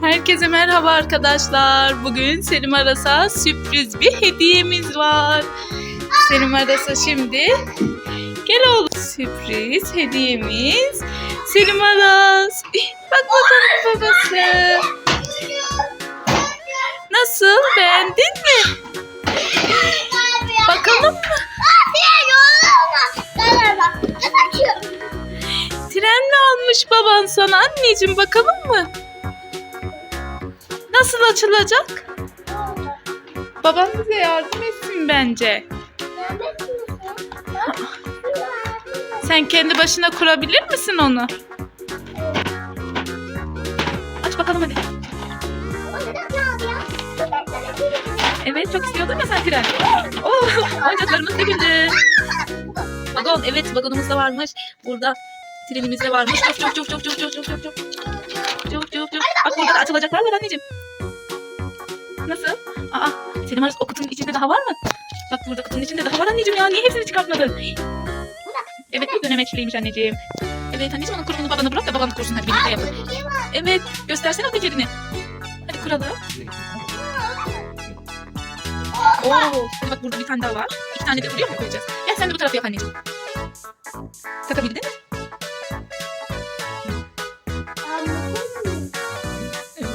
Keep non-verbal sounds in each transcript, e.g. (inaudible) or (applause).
Herkese merhaba arkadaşlar. Bugün Selim Aras'a sürpriz bir hediyemiz var. Selim Aras'a şimdi gel oğlum. Sürpriz hediyemiz Selim Aras. Bak bakalım babası. Nasıl? Beğendin mi? Bakalım mı? Tren mi almış baban sana anneciğim bakalım mı? Nasıl açılacak? Baban bize yardım etsin bence. Sen kendi başına kurabilir misin onu? Aç bakalım hadi. Evet çok istiyordun ya sen tren. Oh, oyuncaklarımız döküldü. Vagon evet vagonumuz da varmış. Burada trenimiz de varmış. Çok çok çok çok çok çok çok çok çok. Çok çok çok. Bak burada da açılacaklar var anneciğim. Nasıl? Aa, Selim Aras o kutunun içinde daha var mı? Bak burada kutunun içinde daha var anneciğim ya. Niye hepsini çıkartmadın? Evet bir dönemeçliymiş anneciğim. Evet anneciğim onun kurumunu babana bırak da baban kursun hadi birlikte yapın. Evet göstersene o tekerini. Hadi kuralım. Oo, hadi bak burada bir tane daha var. İki tane de buraya mı koyacağız? Gel sen de bu tarafa yap anneciğim. Takabildin mi?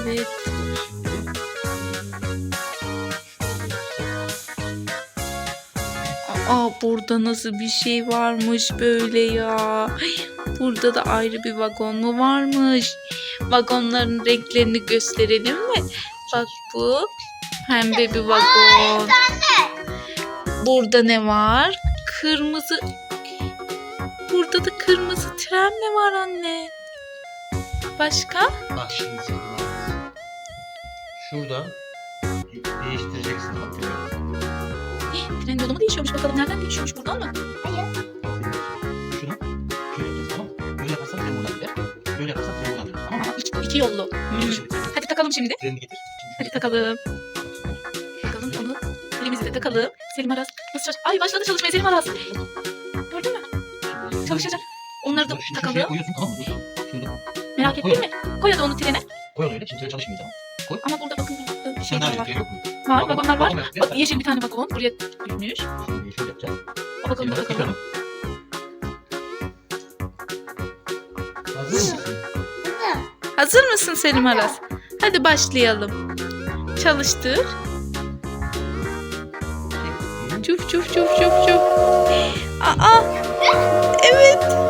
Evet. Aa burada nasıl bir şey varmış böyle ya. Ay, Burada da ayrı bir vagon mu varmış? Vagonların renklerini gösterelim mi? Bak bu pembe bir vagon. Burada ne var? Kırmızı. Burada da kırmızı tren mi var anne? Başka? Bak şimdi. Şurada değiştireceksin bak. Eh, Tren yolu mu değişiyormuş bakalım. Nereden değişiyormuş buradan mı? Şunu şöyle yapacağız tamam mı? Böyle yaparsan tren buradan gider. Böyle yaparsan tren buradan gider tamam mı? İki, iki yollu. Hmm. Şimdi. Hadi takalım şimdi. Treni getir. Hadi takalım. Takalım onu. Elimizi de takalım. Selim Aras. Nasıl çalış? Ay başladı çalışmaya Selim Aras. Gördün mü? Çalışacak. Onları da şuraya takalım. koyuyorsun tamam mı? Şurada. Merak ettin mi? Koy hadi onu trene. Koy onu öyle. Şimdi tren çalışmıyor tamam. Ama burada bakın bir şey daha daha var. vagonlar var. Bak yeşil bir tane vagon buraya düşmüş. Şimdi şöyle yapacağız. O vagonu da bakalım. Hazır mısın? Hazır mısın Selim Aras? Hadi başlayalım. Çalıştır. Çuf çuf çuf çuf çuf. Aa! Evet.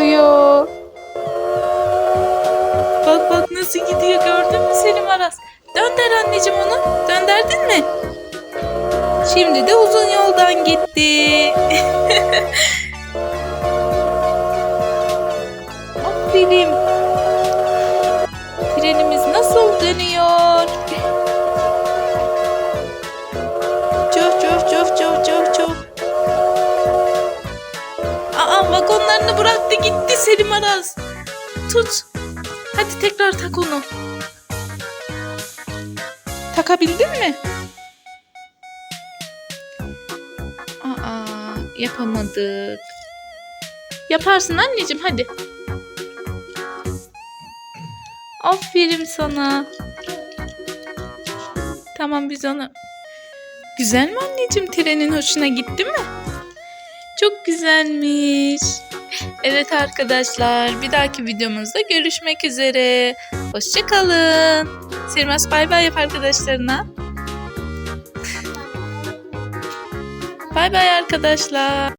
Oluyor. Bak bak nasıl gidiyor gördün mü Selim Aras? Dönder anneciğim onu. Dönderdin mi? Şimdi de uzun yoldan gitti. (laughs) Aferin. Trenimiz nasıl dönüyor? Vagonlarını bıraktı gitti Selim Aras. Tut. Hadi tekrar tak onu. Takabildin mi? Aa yapamadık. Yaparsın anneciğim hadi. Aferin sana. Tamam biz onu... Güzel mi anneciğim trenin hoşuna gitti mi? Çok güzelmiş. Evet arkadaşlar bir dahaki videomuzda görüşmek üzere. Hoşçakalın. Sirmas bay bay yap arkadaşlarına. Bay bay arkadaşlar.